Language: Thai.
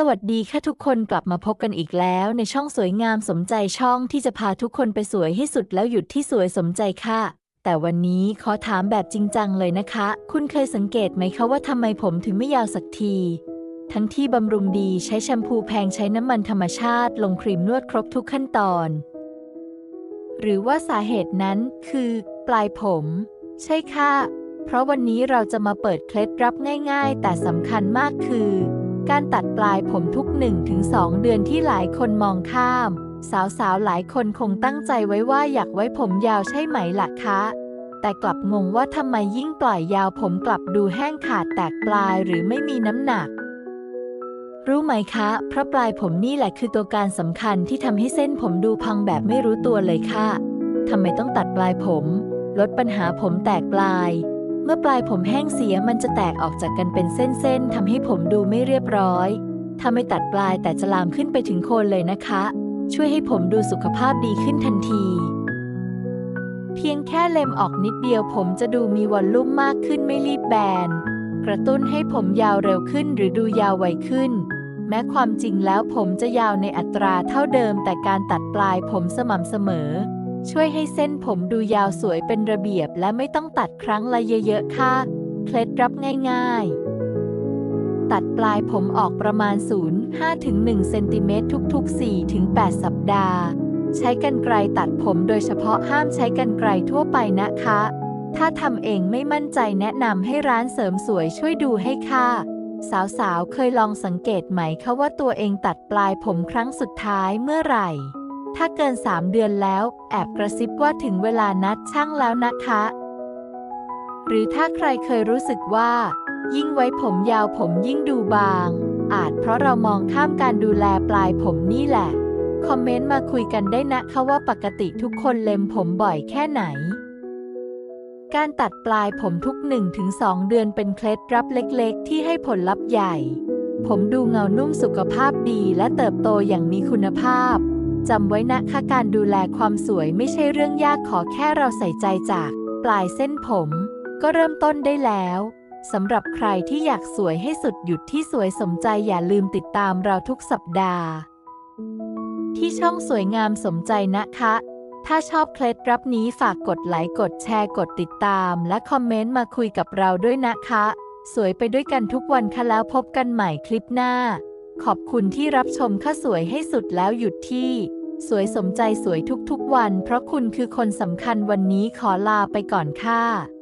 สวัสดีค่ะทุกคนกลับมาพบกันอีกแล้วในช่องสวยงามสมใจช่องที่จะพาทุกคนไปสวยให้สุดแล้วหยุดที่สวยสมใจค่ะ แต่วันนี้ขอถามแบบจริงจังเลยนะคะ คุณเคยสังเกตไหมคะว่าทำไมผมถึงไม่ยาวสักที ทั้งที่บำรุงดีใช้แชมพูแพงใช้น้ำมันธรรมชาติ ลงครีมนวดครบทุกขั้นตอน หรือว่าสาเหตุนั้นคือ ปลายผม ใช่ค่ะ เพราะวันนี้เราจะมาเปิดเคล็ดลับง่าย ๆ แต่สำคัญมากคือ การตัดปลายผมทุก 1-2 เดือนที่หลายคนมองข้าม สาวๆ หลายคนคงตั้งใจไว้ว่าอยากไว้ผมยาวใช่ไหมล่ะคะ แต่กลับงงว่าทำไมยิ่งปล่อยยาวผมกลับดูแห้งขาดแตกปลายหรือไม่มีน้ำหนัก รู้ไหมคะ เพราะปลายผมนี่แหละคือตัวการสำคัญที่ทำให้เส้นผมดูพังแบบไม่รู้ตัวเลยค่ะทำไมต้องตัดปลายผม ลดปัญหาผมแตกปลาย เมื่อปลายผมแห้งเสียมันจะแตกออกจากกันเป็นเส้นๆทำให้ผมดูไม่เรียบร้อย ถ้าไม่ตัดปลายแต่จะลามขึ้นไปถึงโคนเลยนะคะ ช่วยให้ผมดูสุขภาพดีขึ้นทันที เพียงแค่เล็มออกนิดเดียวผมจะดูมีวอลลุ่มมากขึ้นไม่รีบแบน กระตุ้นให้ผมยาวเร็วขึ้นหรือดูยาวไวขึ้น แม้ความจริงแล้วผมจะยาวในอัตราเท่าเดิมแต่การตัดปลายผมสม่ำเสมอ ช่วยให้เส้นผมดูยาวสวยเป็นระเบียบและไม่ต้องตัดครั้งละเยอะๆค่ะ เคล็ดลับง่ายๆ ตัดปลายผมออกประมาณ 0.5-1 เซนติเมตรทุกๆ 4-8 สัปดาห์ ใช้กรรไกรตัดผมโดยเฉพาะห้ามใช้กรรไกรทั่วไปนะคะ ถ้าทำเองไม่มั่นใจแนะนำให้ร้านเสริมสวยช่วยดูให้ค่ะสาวๆ เคยลองสังเกตไหมคะว่าตัวเองตัดปลายผมครั้งสุดท้ายเมื่อไหร่ ถ้าเกิน 3 เดือนแล้ว แอบกระซิบว่าถึงเวลานัดช่างแล้วนะคะ หรือถ้าใครเคยรู้สึกว่า ยิ่งไว้ผมยาวผมยิ่งดูบาง อาจเพราะเรามองข้ามการดูแลปลายผมนี่แหละ คอมเมนต์มาคุยกันได้นะคะว่าปกติทุกคนเล็มผมบ่อยแค่ไหน การตัดปลายผมทุก 1-2 เดือนเป็นเคล็ดลับเล็กๆ ที่ให้ผลลัพธ์ใหญ่ ผมดูเงานุ่มสุขภาพดีและเติบโตอย่างมีคุณภาพ จำไว้นะคะการดูแลความสวยไม่ใช่เรื่องยากขอแค่เราใส่ใจจากปลายเส้นผม ก็เริ่มต้นได้แล้วสำหรับใครที่อยากสวยให้สุดหยุดที่สวยสมใจอย่าลืมติดตามเราทุกสัปดาห์ ที่ช่องสวยงามสมใจนะคะ ถ้าชอบเคล็ดลับนี้ฝากกดไลค์กดแชร์กดติดตาม และคอมเมนต์มาคุยกับเราด้วยนะคะ สวยไปด้วยกันทุกวันค่ะแล้วพบกันใหม่คลิปหน้า ขอบคุณที่รับชมค่าสวยให้สุดแล้วหยุดที่ สวยสมใจสวยทุกๆวัน เพราะคุณคือคนสำคัญวันนี้ขอลาไปก่อนค่ะ